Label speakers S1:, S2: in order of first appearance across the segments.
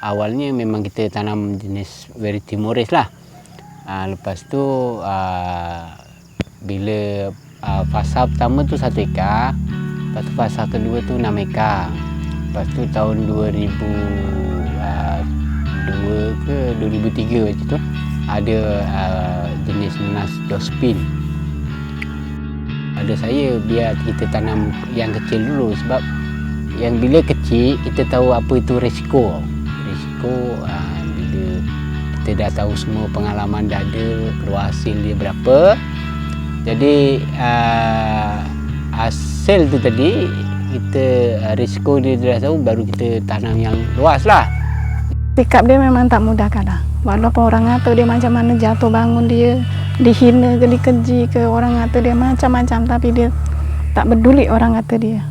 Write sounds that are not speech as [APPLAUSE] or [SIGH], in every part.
S1: awalnya memang kita tanam jenis very timoris lah. Uh, lepas tu uh, bila uh, fasa pertama tu satu ekar, lepas tu fasa kedua tu enam ekar. Lepas tu tahun 2002 ke 2003 macam tu ada uh, jenis nanas dospin. Ada saya biar kita tanam yang kecil dulu sebab yang bila kecil kita tahu apa itu risiko. Risiko uh, bila kita dah tahu semua pengalaman dah ada, keluar hasil dia berapa. Jadi uh, hasil tu tadi kita uh, risiko dia dah tahu baru kita tanam yang luas lah.
S2: Sikap dia memang tak mudah kadang. Walaupun orang kata dia macam mana jatuh bangun dia, dihina ke dikeji ke orang kata dia macam-macam tapi dia tak peduli orang kata dia.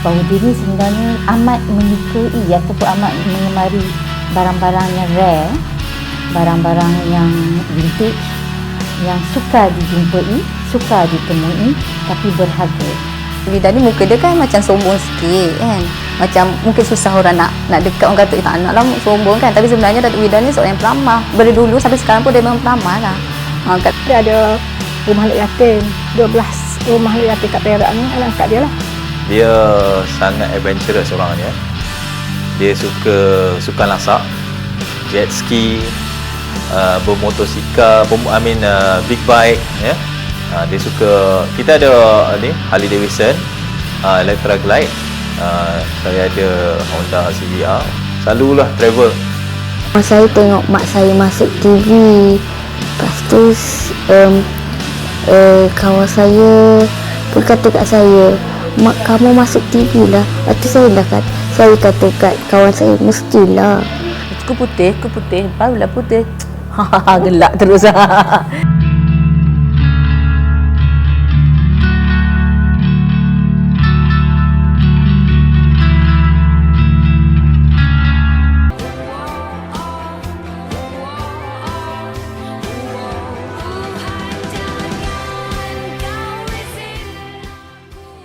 S3: bahawa diri sebenarnya amat menyukai ataupun amat mengemari barang-barang yang rare, barang-barang yang vintage, yang suka dijumpai, suka ditemui tapi berharga.
S4: Vida ni muka dia kan macam sombong sikit kan. Macam mungkin susah orang nak nak dekat orang kata eh, tak nak lah sombong kan. Tapi sebenarnya Datuk Vida ni seorang yang peramah. Dari dulu sampai sekarang pun dia memang peramah lah. Ha, kat,
S2: Dia ada rumah anak yatim, 12 rumah anak yatim kat Perak ni anak kat dia lah.
S5: Dia sangat adventurous orangnya. Dia suka sukan lasak, jet ski, uh, bermotosikal, bem, I mean uh, big bike ya. Uh, dia suka kita ada uh, ni Harley Davidson, uh, Electra Glide. Uh, saya ada Honda CBR. Selalulah travel.
S6: Saya tengok mak saya masuk TV. Lepas tu um, uh, kawan saya pun kata kat saya, Mak kamu masuk TV lah. Lepas tu saya dah kata, saya kata kat kawan saya, mestilah.
S4: aku putih, aku putih. Barulah putih. Ha, [LAUGHS] gelak terus. [LAUGHS]